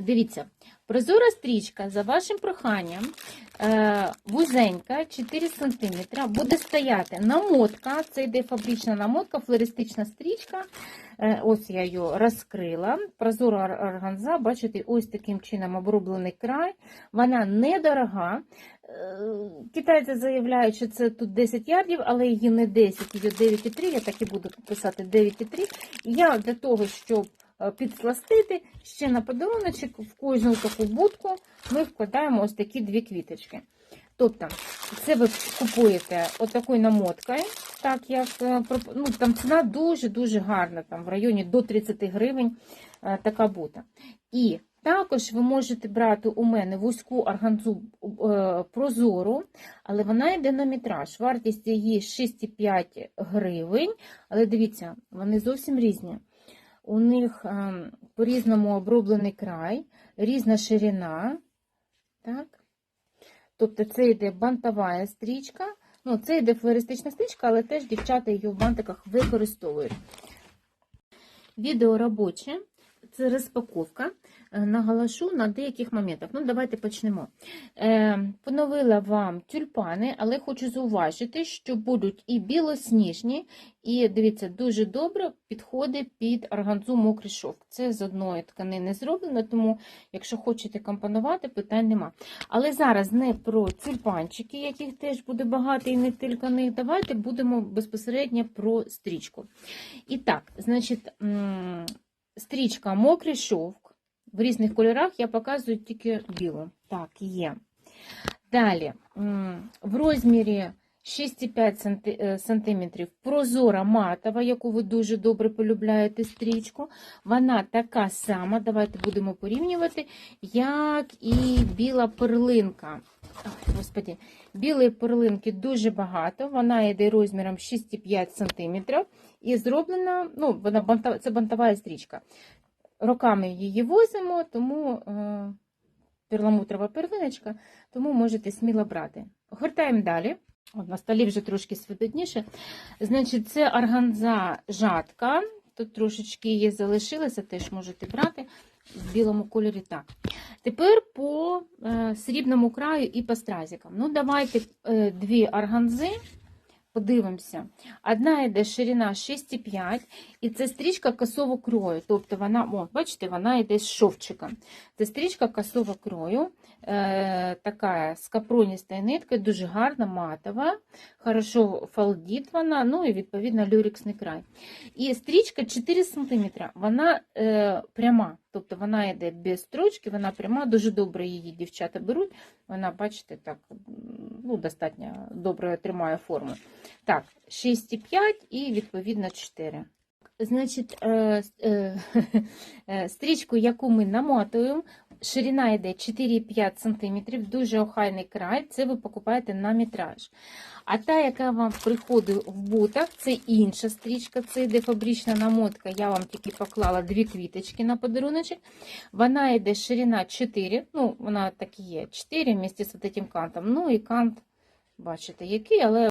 Дивіться, прозора стрічка за вашим проханням, е, вузенька, 4 см, буде стояти намотка, це йде фабрична намотка, флористична стрічка. Е, Ось я її розкрила. Прозора органза, бачите, ось таким чином оброблений край. Вона недорога. Е, Китайці заявляють, що це тут 10 ярдів, але її не 10, її 9,3, я так і буду писати 9,3. Я для того, щоб підсластити, ще на подаруночок в кожну таку будку ми вкладаємо ось такі дві квіточки. Тобто, це ви купуєте отакою намоткою, так як е, ну, там ціна дуже-дуже гарна, там в районі до 30 гривень е, така бута. І також ви можете брати у мене вузьку органзу е, прозору, але вона йде на метраж. Вартість її 6,5 гривень. Але дивіться, вони зовсім різні. У них ем, по-різному оброблений край, різна ширина. Так? Тобто це йде бантова стрічка. Ну, це йде флористична стрічка, але теж дівчата її в бантиках використовують. Відео робоче, це розпаковка. Е, Наголошу на деяких моментах. Ну, давайте почнемо. Е, поновила вам тюльпани, але хочу зауважити, що будуть і білосніжні, і дивіться, дуже добре підходить під органзу мокрий шовк. Це з одної тканини зроблено, тому, якщо хочете компонувати, питань нема. Але зараз не про тюльпанчики, яких теж буде багато і не тільки них. Давайте будемо безпосередньо про стрічку. І так, значить, стрічка мокрий шовк. В різних кольорах я показую тільки білу. Так, є. Далі, в розмірі 6,5 санти- е, прозора матова, яку ви дуже добре полюбляєте стрічку. Вона така сама, давайте будемо порівнювати, як і біла перлинка. Ой, білої перлинки дуже багато, вона йде розміром 6,5 см і зроблена, ну, вона банта, це бантова стрічка. Роками її возимо, тому е, перламутрова перлиночка, тому можете сміло брати. Гортаємо далі. От на столі вже трошки свідодніше. Значить, це органза жатка. Тут трошечки її залишилося, теж можете брати в білому кольорі. Так. Тепер по е, срібному краю і по стразікам. Ну, давайте е, дві органзи. Подивимося. Одна йде ширина 6,5, і це стрічка косового крою. Тобто вона, о, бачите, вона йде з шовчика. Це стрічка косового крою, е, така з капроністою ниткою, дуже гарна, матова, хорошо фалдіт вона, ну і відповідно люрексний край. І стрічка 4 см, вона е, пряма, тобто вона йде без строчки, вона пряма, дуже добре її дівчата беруть. Вона, бачите, так ну, достатньо добре тримає форму. Так, 6,5 і відповідно 4. Значить, е, е, е, стрічку, яку ми намотуємо, ширина йде 4,5 см, дуже охайний край, це ви покупаєте на метраж. А та, яка вам приходить в бутах, це інша стрічка, це йде фабрична намотка. Я вам тільки поклала дві квіточки на подаруночок. Вона йде ширина 4, ну, вона так і є, 4 вместе з цим кантом. Ну і кант, бачите, який, але